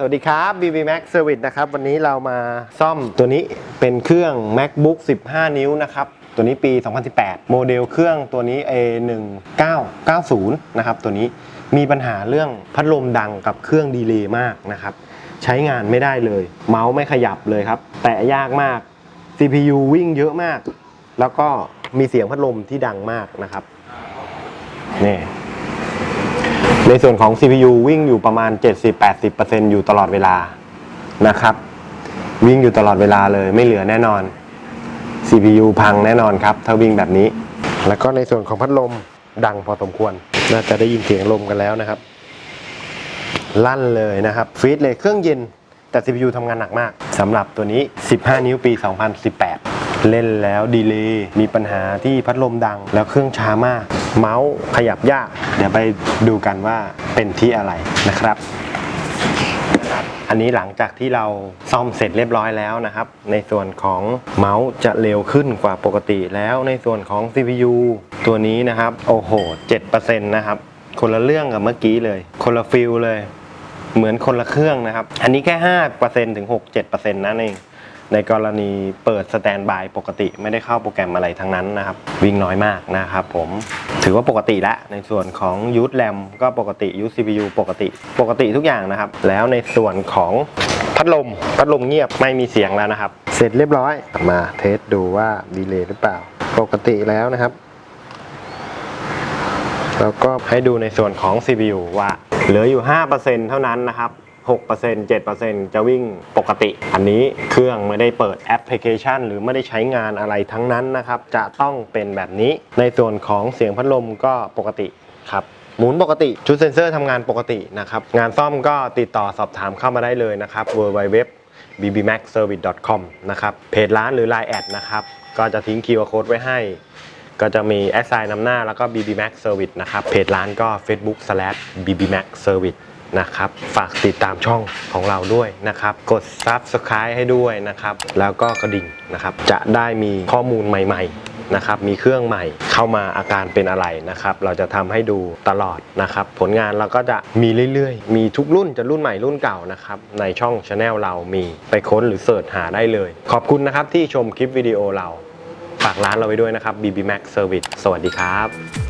สวัสดีครับ BB Max Service นะครับ วันนี้เรามาซ่อมตัวนี้เป็นเครื่อง MacBook 15 นิ้วนะครับ ตัวนี้ปี 2018 โมเดลเครื่องตัวนี้ A1990 นะครับ ตัวนี้มีปัญหาเรื่องพัดลมดังกับเครื่องดีเลย์มากนะครับ ใช้งานไม่ได้เลย เมาส์ไม่ขยับเลยครับ แตะยากมาก CPU วิ่งเยอะมาก แล้วก็มีเสียงพัดลมที่ดังมากนะครับนี่ ในส่วนของ CPU วิ่งอยู่ประมาณ 70-80%อยู่ตลอดเวลานะครับ วิ่งอยู่ตลอดเวลาเลยไม่เหลือแน่นอน CPU พังแน่นอนครับ ถ้าวิ่งแบบนี้ แล้วก็ในส่วนของพัดลมดังพอสมควร น่าจะได้ยินเสียงลมกันแล้วนะครับ ลั่นเลยนะครับฟีดเลยเครื่องเย็นแต่ CPU ทำงานหนักมากสำหรับตัวนี้ 15 นิ้วปี 2018 เล่นแล้วดีเลย์มีปัญหาที่พัดลมดังแล้วเครื่องช้ามาก เมาส์ขยับยาก เดี๋ยวไปดูกันว่าเป็นที่อะไรนะครับ อันนี้หลังจากที่เราซ่อมเสร็จเรียบร้อยแล้วนะครับ ในส่วนของเมาส์จะเร็วขึ้นกว่าปกติแล้วในส่วนของ CPU ตัวนี้นะครับ โอ้โห 7%นะครับ คนละเรื่องกับเมื่อกี้เลย คนละฟิลเลย เหมือนคนละเครื่องนะครับ อันนี้แค่5%ถึง 6-7%นั่นเอง ในกรณีเปิดสแตนบายปกติไม่ได้เข้าโปรแกรมอะไรทั้งนั้นนะครับ วิ่งน้อยมากนะครับผมถือว่าปกติล้วในส่วนของยูทแรมก็ปกติยูท CPU ปกติปกติทุกอย่างนะครับ แล้วในส่วนของพัดลมพัดลมเงียบไม่มีเสียงแล้วนะครับ เสร็จเรียบร้อยมาเทสดูว่าดีเลย์หรือเปล่า ปกติแล้วนะครับแล้วก็ให้ดูในส่วนของ CPU ว่าเหลืออยู่ 5%เท่านั้นนะครับ 6% 7%จะวิ่งปกติ อันนี้เครื่องไม่ได้เปิดแอปพลิเคชัน หรือไม่ได้ใช้งานอะไรทั้งนั้นนะครับ จะต้องเป็นแบบนี้ ในส่วนของเสียงพัดลมก็ปกติครับหมุนปกติชุดเซ็นเซอร์ทำงานปกตินะครับ งานซ่อมก็ติดต่อสอบถามเข้ามาได้เลยนะครับ www bbmaxservice.com นะครับ เพจร้านหรือ Line แอดนะครับ ก็จะทิ้ง QR code ไว้ให้ ก็จะมีแอดไซน์นำหน้าแล้วก็ bbmax service นะครับ เพจร้านก็ facebook/bbmaxservice นะครับ ฝากติดตามช่องของเราด้วยนะครับ กด subscribe ให้ด้วยนะครับ แล้วก็กระดิ่งนะครับ จะได้มีข้อมูลใหม่ ๆนะครับ มีเครื่องใหม่เข้ามาอาการเป็นอะไรนะครับ เราจะทำให้ดูตลอดนะครับ ผลงานเราก็จะมีเรื่อยๆ มีทุกรุ่นจะรุ่นใหม่รุ่นเก่านะครับ ในช่อง channel เรามีไปค้นหรือเสิร์ชหาได้เลย ขอบคุณนะครับที่ชมคลิปวิดีโอเรา ฝากร้านเราไว้ด้วยนะครับ BB Max Service สวัสดีครับ